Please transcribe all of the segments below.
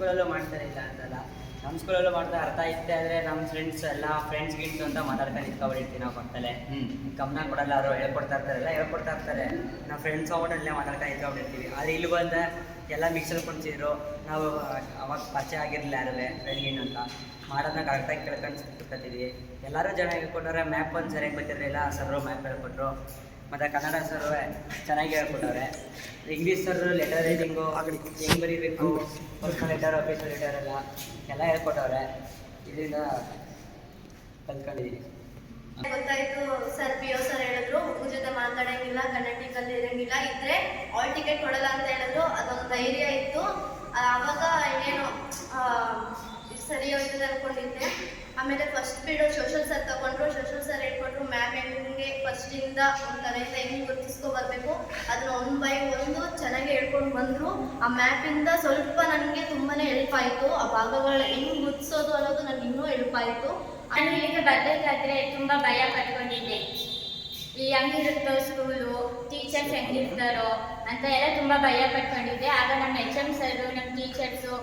ಸ್ಕೂಲಲ್ಲೂ ಮಾಡ್ತಾರೆ ಇಲ್ಲ ಅಂತಲ್ಲ. ನಮ್ಮ ಸ್ಕೂಲಲ್ಲೂ ಮಾಡ್ತಾ ಅರ್ಥ ಇತ್ತೆ ಆದರೆ ನಮ್ಮ ಫ್ರೆಂಡ್ಸ್ ಎಲ್ಲ ಫ್ರೆಂಡ್ಸ್ ಗಿಂಟು ಅಂತ ಮಾತಾಡ್ಕೊಂಡು ನಿಂತ್ಕೊಂಡಿರ್ತೀವಿ ನಾವು ಪಕ್ಕದಲ್ಲೇ ಗಮನ ಕೊಡಲ್ಲ ಅವರು ಹೇಳ್ಕೊಡ್ತಾ ಇರ್ತಾರಲ್ಲ ಹೇಳ್ಕೊಡ್ತಾ ಇರ್ತಾರೆ. ನಾವು ಫ್ರೆಂಡ್ಸ್ ಅಲ್ಲೇ ಮಾತಾಡ್ಕೊಂಡು ನಿಂತ್ಕೊಂಡಿರ್ತೀವಿ ಆದರೆ ಇಲ್ಲಿ ಬಂದ ಎಲ್ಲ ಮಿಕ್ಸರ್ ಕುಣಿಸಿದ್ರು. ನಾವು ಅವಾಗ ಪರಿಚಯ ಆಗಿರಲಿಲ್ಲ ಯಾರೇ ಫ್ರೆಂಡ್ ಅಂತ. ಮಾಡೋದನ್ನ ಕರೆಕ್ಟಾಗಿ ಕೇಳ್ಕೊಂಡು ಕೂತ್ಕೊತೀವಿ ಎಲ್ಲರೂ ಜನ ಹೇಳ್ಕೊಟ್ಟವ್ರೆ ಮ್ಯಾಪ್ ಒಂದು ಸರಿಯಾಗಿ ಬರ್ತಿರಲಿಲ್ಲ ಸರ್ ಮ್ಯಾಪ್ ಹೇಳ್ಕೊಟ್ರು. ಮತ್ತು ಕನ್ನಡ ಸರ್ ಚೆನ್ನಾಗಿ ಹೇಳ್ಕೊಟ್ಟವ್ರೆ. ಇಂಗ್ಲೀಷ್ ಸರ್ ಲೆಟರ್ ರೈಟಿಂಗು ಹೆಂಗೆ ಬರೀಬೇಕು? ಪರ್ಸನಲ್ ಲೆಟರ್ ಆಫೀಸರ್ ಲೆಟರ್ ಎಲ್ಲ ಎಲ್ಲ ಹೇಳ್ಕೊಟ್ಟವ್ರೆ. ಇದರಿಂದ ಕಲ್ತ್ಕೊಂಡಿದ್ದೀನಿ ಗೊತ್ತಾಯ್ತು ಸರ್ ಪಿ ಒ ಸರ್ ಹೇಳಿದ್ರು ಹುಡುಗ ಜೊತೆ ಮಾತಾಡಂಗಿಲ್ಲ ಕನ್ನಡಿಕಲ್ಲಿ ಇರಂಗಿಲ್ಲ ಇದ್ರೆ ಆಲ್ ಟಿಕೆಟ್ ಕೊಡಲ್ಲ ಅಂತ ಹೇಳಿದ್ರು ಅದೊಂದು ಧೈರ್ಯ ಇತ್ತು. ಅವಾಗ ಏನೇನು ಆ, ಇದು ಸರಿ ಹೋಯ್ತದೆ ಅನ್ಕೊಂಡಿದ್ದೆ. ಆಮೇಲೆ ಫಸ್ಟ್ ಪೀರಿಯಡ್ ಸೋಷಲ್ ಸರ್ ತಗೊಂಡ್ರು ಸೋಷಲ್ ಸರ್ ಹೇಳ್ಕೊಟ್ರು ಮ್ಯಾಮ್ ಹೆಂಗೆ ಫಸ್ಟಿಂದ ಒಂಥರದಿಂದ ಹೆಂಗೆ ಗುರುತಿಸ್ಕೊ ಬರಬೇಕು? ಅದನ್ನ ಒನ್ ಬೈ ಒಂದು ಚೆನ್ನಾಗಿ ಹೇಳ್ಕೊಂಡು ಬಂದ್ರು. ಆ ಮ್ಯಾಪಿಂದ ಸ್ವಲ್ಪ ನನಗೆ ತುಂಬಾ ಹೆಲ್ಪ್ ಆಯಿತು. ಆ ಭಾಗಗಳು ಹೆಂಗೆ ಗುರುತಿಸೋದು ಅನ್ನೋದು ನನಗೆ ಇನ್ನೂ ಹೆಲ್ಪ್ ಆಯಿತು. ನಾನು ಇಲ್ಲಿಗೆ ಬರ್ಬೇಕಾದ್ರೆ ತುಂಬ ಭಯ ಪಟ್ಕೊಂಡಿದ್ದೆ. ಈ ಹೆಂಗಿರುತ್ತೋ ಸ್ಕೂಲು ಟೀಚರ್ಸ್ ಹೆಂಗಿರ್ತಾರೋ ಅಂತ ಎಲ್ಲ ತುಂಬ ಭಯ ಪಟ್ಕೊಂಡಿದ್ದೆ. ಆಗ ನಮ್ಮ ಎಚ್ ಎಂ ಸರು ನಮ್ಮ ಟೀಚರ್ಸು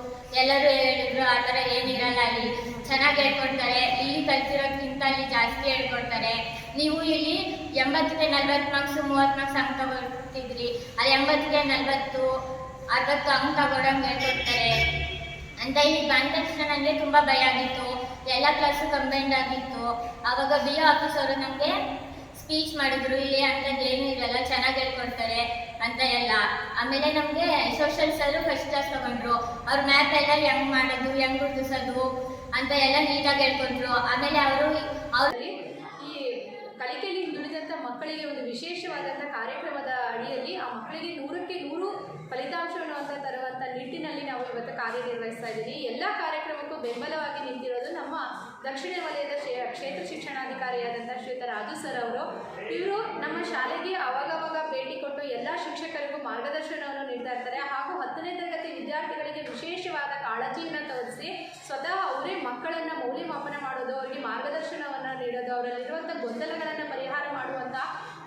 ಎಲ್ಲರೂ ಹೇಳಿದ್ರು, ಆ ಥರ ಏನಿರಲ್ಲ ಅಲ್ಲಿ. ಚೆನ್ನಾಗಿ ಹೇಳ್ಕೊಡ್ತಾರೆ, ಇಲ್ಲಿ ಕಲ್ತಿರೋಕ್ಕಿಂತ ಇಲ್ಲಿ ಜಾಸ್ತಿ ಹೇಳ್ಕೊಡ್ತಾರೆ. ನೀವು ಇಲ್ಲಿ ಎಂಬತ್ತಕ್ಕೆ ನಲ್ವತ್ತು ಮಾರ್ಕ್ಸ್ ಮೂವತ್ತು ಮಾರ್ಕ್ಸ್ ಅಂಕ ತಗೊಳ್ತಿದ್ರಿ ಅಲ್ಲಿ ಎಂಬತ್ತಿಗೆ ನಲ್ವತ್ತು, ಅರವತ್ತು ಅಂಕ ತಗೊಳಂಗೆ ಹೇಳ್ಕೊಡ್ತಾರೆ. ಅಂತ ಇಲ್ಲಿ ಬಂದ ತಕ್ಷಣ ನನಗೆ ತುಂಬ ಭಯ ಆಗಿತ್ತು. ಎಲ್ಲ ಕ್ಲಾಸು ಕಂಬೈಂಡ್ ಆಗಿತ್ತು. ಆವಾಗ ಬಿ ಆಫೀಸ್ ಅವರು ನಮಗೆ ಸ್ಪೀಚ್ ಮಾಡಿದ್ರು. ಇಲ್ಲಿ ಅಂಥದ್ದು ಏನೂ ಇರಲ್ಲ, ಚೆನ್ನಾಗಿ ಹೇಳ್ಕೊಡ್ತಾರೆ ಅಂತ ಎಲ್ಲ. ಆಮೇಲೆ ನಮಗೆ ಸೋಷಲ್ಸಲ್ಲೂ ಫಸ್ಟ್ ಕ್ಲಾಸ್ ತಗೊಂಡ್ರು. ಅವ್ರ ಮ್ಯಾಪ್ ಎಲ್ಲ ಹೆಂಗ್ ಮಾಡೋದು, ಹೆಂಗ್ ಗುರುತಿಸೋದು ಅಂತ ಎಲ್ಲ ನೀಟಾಗಿ ಹೇಳ್ಕೊಂಡ್ರು. ಆಮೇಲೆ ಅವರು ಈ ಕಲಿಕೆಯಲ್ಲಿ ದುಡಿದಂತ ಮಕ್ಕಳಿಗೆ ಒಂದು ವಿಶೇಷವಾದಂಥ ಕಾರ್ಯಕ್ರಮದ ಅಡಿಯಲ್ಲಿ ಆ ಮಕ್ಕಳಿಗೆ ನೂರಕ್ಕೆ ನೂರು ಫಲಿತಾಂಶವನ್ನು ಅಂತ ತರುವಂಥ ನಿಟ್ಟಿನಲ್ಲಿ ನಾವು ಇವತ್ತು ಕಾರ್ಯನಿರ್ವಹಿಸ್ತಾ ಇದ್ದೀವಿ. ಎಲ್ಲ ಕಾರ್ಯಕ್ರಮಕ್ಕೂ ಬೆಂಬಲವಾಗಿ ನಿಂತಿರೋದು ನಮ್ಮ ದಕ್ಷಿಣ ವಲಯದ ಕ್ಷೇತ್ರ ಶಿಕ್ಷಣಾಧಿಕಾರಿಯಾದಂಥ ಶ್ರೀಯುತ ರಾಜು ಸರ್ ಅವರು. ಇವರು ನಮ್ಮ ಶಾಲೆಗೆ ಅವಾಗವಾಗ ಭೇಟಿ ಕೊಟ್ಟು ಎಲ್ಲ ಶಿಕ್ಷಕರಿಗೂ ಮಾರ್ಗದರ್ಶನವನ್ನು ನೀಡ್ತಾ ಇರ್ತಾರೆ. ಹಾಗೂ ಹತ್ತನೇ ತರಗತಿ ವಿದ್ಯಾರ್ಥಿಗಳಿಗೆ ವಿಶೇಷವಾದ ಕಾಳಜಿಯನ್ನು ತೋರಿಸಿ ಅವರಲ್ಲಿರುವಂಥ ಗೊಂದಲಗಳನ್ನು ಪರಿಹಾರ ಮಾಡುವಂಥ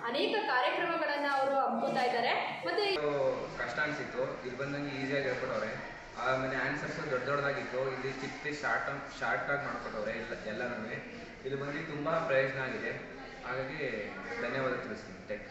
ಅನೇಕ ಕಾರ್ಯಕ್ರಮಗಳನ್ನು ಅವರು ಹಮ್ಮಿಕೊತಾ ಇದ್ದಾರೆ. ಮತ್ತೆ ಕಷ್ಟ ಅನಿಸಿತ್ತು. ಇಲ್ಲಿ ಬಂದಂಗೆ ಈಸಿಯಾಗಿ ಹೇಳ್ಕೊಟ್ಟವ್ರೆ ಆಮೇಲೆ ಆನ್ಸರ್ಸ್ ದೊಡ್ಡ ದೊಡ್ಡದಾಗಿತ್ತು. ಇಲ್ಲಿ ಚಿಕ್ಕ ಶಾರ್ಟ್ ಶಾರ್ಟ್ ಆಗಿ ಮಾಡ್ಕೊಟ್ಟವ್ರೆ ಇಲ್ಲ ಎಲ್ಲನೂ. ಇಲ್ಲಿ ಬಂದು ತುಂಬ ಪ್ರಯೋಜನ ಆಗಿದೆ. ಹಾಗಾಗಿ ಧನ್ಯವಾದ ತಿಳಿಸ್ತೀನಿ. ಥ್ಯಾಂಕ್